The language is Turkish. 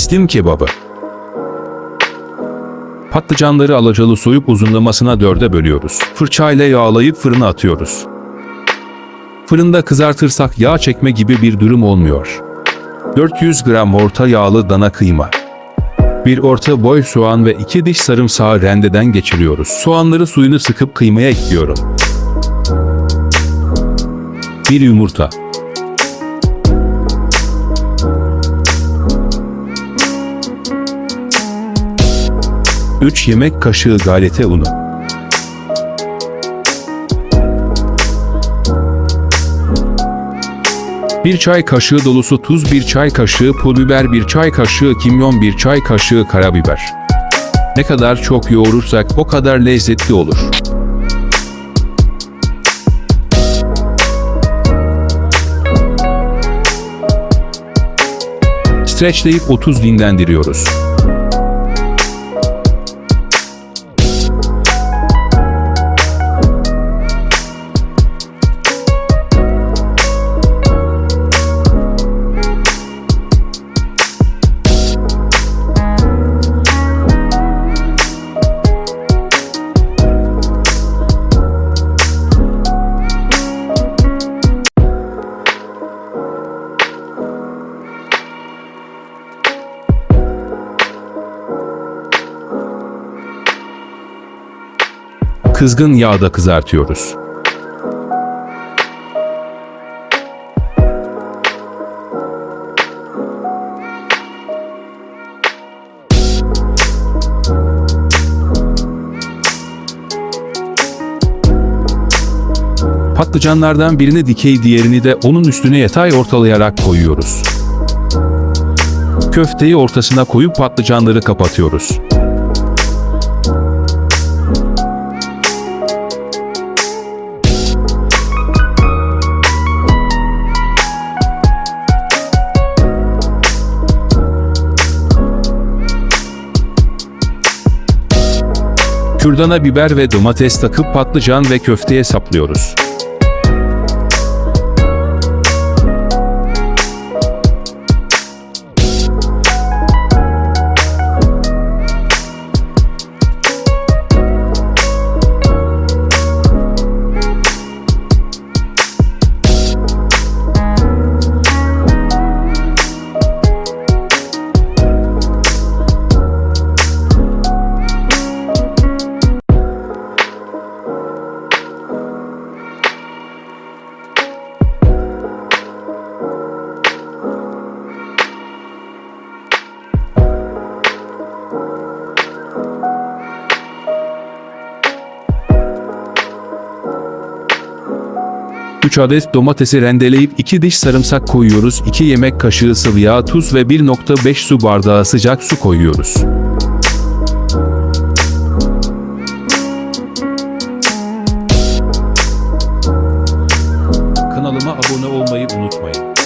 İslim kebabı. Patlıcanları alacalı soyup uzunlamasına dörde bölüyoruz. Fırçayla yağlayıp fırına atıyoruz. Fırında kızartırsak yağ çekme gibi bir durum olmuyor. 400 gram orta yağlı dana kıyma. Bir orta boy soğan ve iki diş sarımsağı rendeden geçiriyoruz. Soğanları suyunu sıkıp kıymaya ekliyorum. Bir yumurta. 3 yemek kaşığı galeta unu. Bir çay kaşığı dolusu tuz, bir çay kaşığı pul biber, bir çay kaşığı kimyon, bir çay kaşığı karabiber. Ne kadar çok yoğurursak o kadar lezzetli olur. Streçleyip 30 dinlendiriyoruz. Kızgın yağda kızartıyoruz. Patlıcanlardan birini dikey diğerini de onun üstüne yatay ortalayarak koyuyoruz. Köfteyi ortasına koyup patlıcanları kapatıyoruz. Kürdana biber ve domates takıp patlıcan ve köfteye saplıyoruz. Üç adet domatesi rendeleyip 2 diş sarımsak koyuyoruz. 2 yemek kaşığı sıvı yağ, tuz ve 1.5 su bardağı sıcak su koyuyoruz. Kanalıma abone olmayı unutmayın.